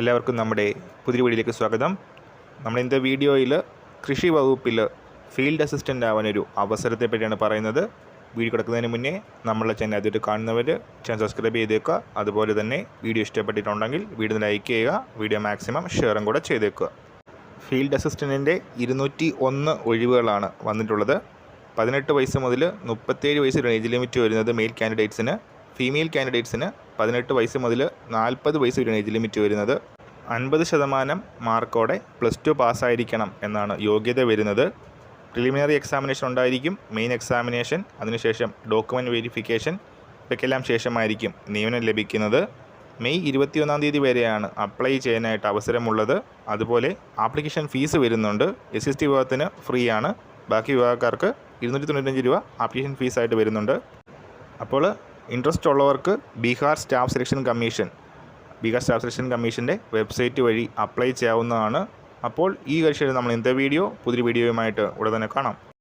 എല്ലാവർക്കും നമ്മുടെ പുതിയ വീഡിയോയിലേക്ക് സ്വാഗതം. നമ്മൾ ഇന്നത്തെ വീഡിയോയിൽ കൃഷി വകുപ്പിൽ ഫീൽഡ് അസിസ്റ്റന്റ് ആവാനൊരു അവസരത്തെ പറ്റിയാണ് പറയുന്നത്. വീഡിയോ കിടക്കുന്നതിന് മുന്നേ നമ്മൾ ചാനൽ ആദ്യമായിട്ട് കാണുന്നവർ ചാനൽ സബ്സ്ക്രൈബ് ചെയ്തേക്കുക. അതുപോലെ തന്നെ വീഡിയോ ഇഷ്ടപ്പെട്ടിട്ടുണ്ടെങ്കിൽ വീഡിയോ ലൈക്ക് ചെയ്യുക വീഡിയോ മാക്സിമം ഷെയറും കൂടെ ചെയ്തേക്കുക. ഫീൽഡ് അസിസ്റ്റന്റിന്റെ ഇരുന്നൂറ്റി ഒന്ന് ഒഴിവുകളാണ് വന്നിട്ടുള്ളത്. പതിനെട്ട് വയസ്സ് മുതൽ മുപ്പത്തേഴ് വയസ്സ് വരെ ഏജ് ലിമിറ്റ് വരുന്നത് മെയിൽ കാൻഡിഡേറ്റ്സിന് ഫീമെയിൽ കാൻഡിഡേറ്റ്സിന് പതിനെട്ട് വയസ്സ് മുതൽ നാൽപ്പത് വയസ്സ് വരെ ഏജ് ലിമിറ്റ് വരുന്നത് അൻപത് ശതമാനം മാർക്കോടെ പ്ലസ് ടു പാസ്സായിരിക്കണം എന്നാണ് യോഗ്യത വരുന്നത്. പ്രിലിമിനറി എക്സാമിനേഷൻ ഉണ്ടായിരിക്കും. മെയിൻ എക്സാമിനേഷൻ അതിനുശേഷം ഡോക്യുമെന്റ് വെരിഫിക്കേഷൻ ഇവയ്ക്കെല്ലാം ശേഷമായിരിക്കും നിയമനം ലഭിക്കുന്നത്. മെയ് ഇരുപത്തിയൊന്നാം തീയതി വരെയാണ് അപ്ലൈ ചെയ്യാനായിട്ട് അവസരമുള്ളത്. അതുപോലെ ആപ്ലിക്കേഷൻ ഫീസ് വരുന്നുണ്ട്. എസ് എസ് ടി വിഭാഗത്തിന് ഫ്രീ ആണ് ബാക്കി വിഭാഗക്കാർക്ക് ഇരുന്നൂറ്റി തൊണ്ണൂറ്റഞ്ച് രൂപ ആപ്ലിക്കേഷൻ ഫീസായിട്ട് വരുന്നുണ്ട്. അപ്പോൾ ഇൻട്രസ്റ്റ് ഉള്ളവർക്ക് Bihar staff selection commission Bihar staff selection കമ്മീഷന്റെ വെബ്സൈറ്റ് വഴി അപ്ലൈ ചെയ്യാവുന്നതാണ്. അപ്പോൾ ഈ കക്ഷിയിൽ നമ്മൾ ഇന്നത്തെ വീഡിയോ പുതിയ വീഡിയോയുമായിട്ട് ഉടൻ കാണാം.